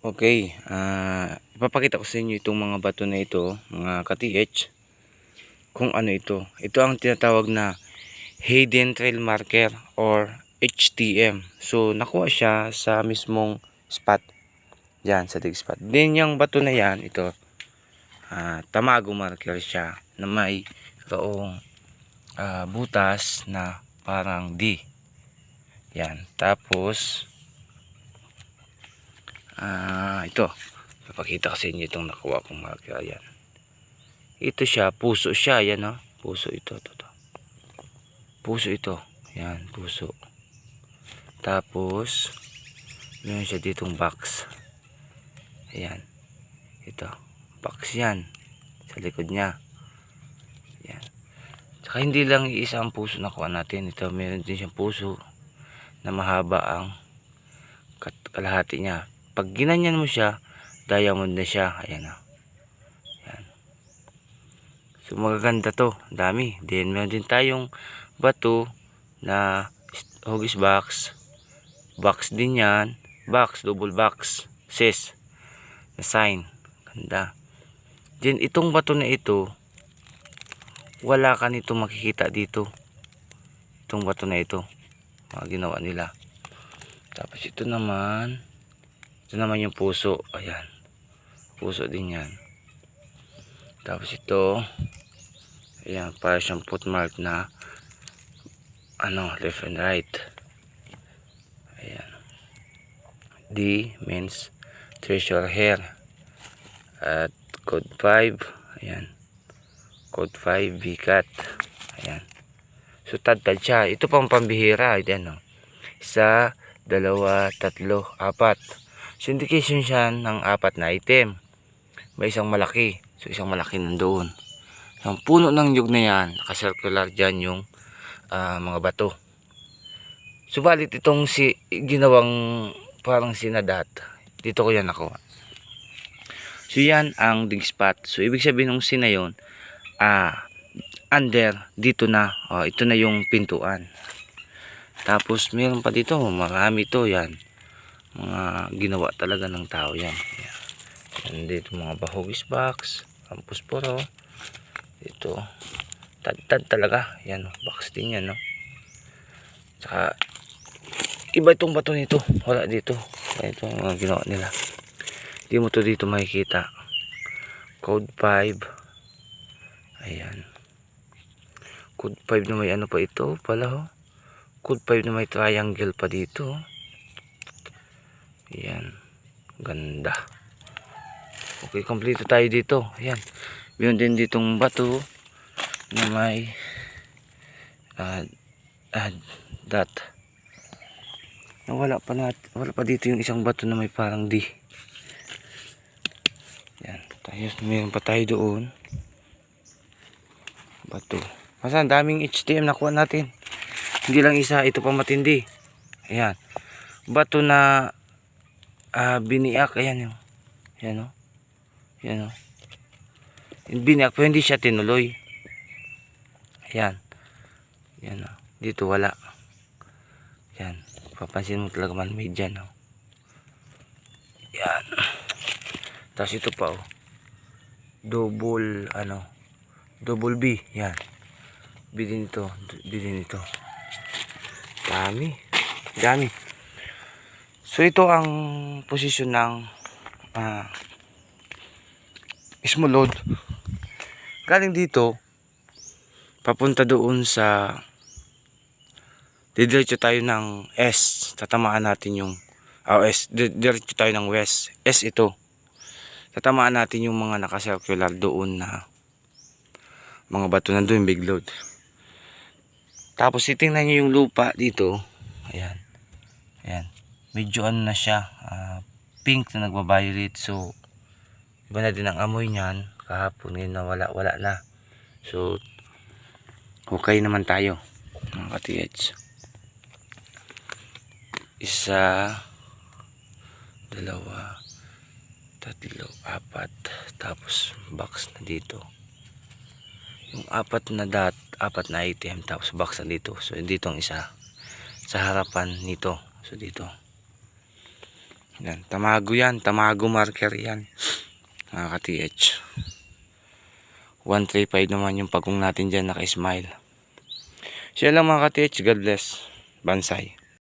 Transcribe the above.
Okay, ah ipapakita ko sa inyo itong mga bato na ito, mga ka-TH, kung ano ito. Ito ang tinatawag na Hidden Trail Marker or HTM. So, nakuha siya sa mismong spot. Yan, sa dig spot. Din yung bato na yan, ito, ah tamago marker siya na may roong ah, butas na parang D. Yan. Tapos, Ah, ito. Papakita ko sa inyo itong nakuha kong marker. Ayan. Ito siya, puso siya. Ayan, no? Puso ito, ito, ito. Puso ito. Ayan, puso. Tapos, meron siya ditong box. Ayan. Ito. Box yan. Sa likod niya. Ayan. Tsaka hindi lang ang puso nakuha natin. Ito, meron din siyang puso na mahaba ang kalahati niya pag ginanyan mo siya diamond na siya. Ayan o ayan. so magaganda to. Dami. Then meron din tayong bato na hugis box. Box din yan. Box double box. Sis na sign. Ganda. Then itong bato na ito wala ka nito makikita dito. Itong bato na ito. Mga ginawa nila. Tapos ito naman ito naman yung puso. Ayan. Puso din yan. Tapos ito. Ayan. Para siyang footmark na ano, left and right. Ayan. D means treasure hair. At code 5. Ayan. Code 5 bikat. Ayan. So tad-tad siya. Ito pang pambihira. Ayan o. Isa, dalawa, tatlo, apat. Syndication siya ng apat na item. May isang malaki. So isang malaki nandoon. Ang puno ng nyug na yan, nakacircular dyan yung ah, mga bato. Subalit itong si ginawang parang sinadat. Dito ko yan nakuha. So yan ang dig spot. So ibig sabihin ng sina yun, ah, under, dito na, oh, ito na yung pintuan. Tapos meron pa dito, marami to yan mga ginawa talaga ng tao yan. Yan, dito mga bahugis box. Ang pusporo. Dito tad tad talaga. Yan oh, box din yan no? Saka iba itong bato nito. Wala dito. Ito ang mga ginawa nila. Hindi mo to dito makikita. Code 5 ayan. Code 5 na may ano pa ito pala oh. Code 5 na may triangle pa dito oh Ayan. Ganda. Okay, kompleto tayo dito. Ayan. Meron din ditong bato na may uh, uh, dot. Wala pa nat wala pa dito yung isang bato na may parang D. Ayan. Tapos meron pa tayo doon. Bato. Masa daming HTM nakuha natin. Hindi lang isa, ito pa matindi. Ayan. Bato na ah biniak ayan yung yan o yan o biniak pero hindi siya tinuloy. Ayan. Yan o dito wala. Yan papansin mo talaga man may dyan o yan tapos ito pa o double ano double B. Yan B din ito B din ito. Dami. Dami So ito ang posisyon ng uh, mismo load. Galing dito papunta doon sa didiretso tayo ng S. Tatamaan natin yung oh, S. Didiretso tayo ng west. S ito. Tatamaan natin yung mga nakacircular doon na mga bato nandun big load. Tapos titingnan nyo yung lupa dito. Ayan. Ayan medyo ano na siya uh, pink na nagbabayrit so iba na din ang amoy niyan. Kahapon ngayon na wala wala na. So okay naman tayo mga ka-TH isa dalawa tatlo apat. Tapos box na dito. Yung apat na dot apat na item tapos box na dito. So dito ang isa. Sa harapan nito. So dito Yan, tamago yan. Tamago marker yan. Mga ka-TH. 135 naman yung pagong natin dyan naka-smile. Siya lang mga ka-TH. God bless. Bansay.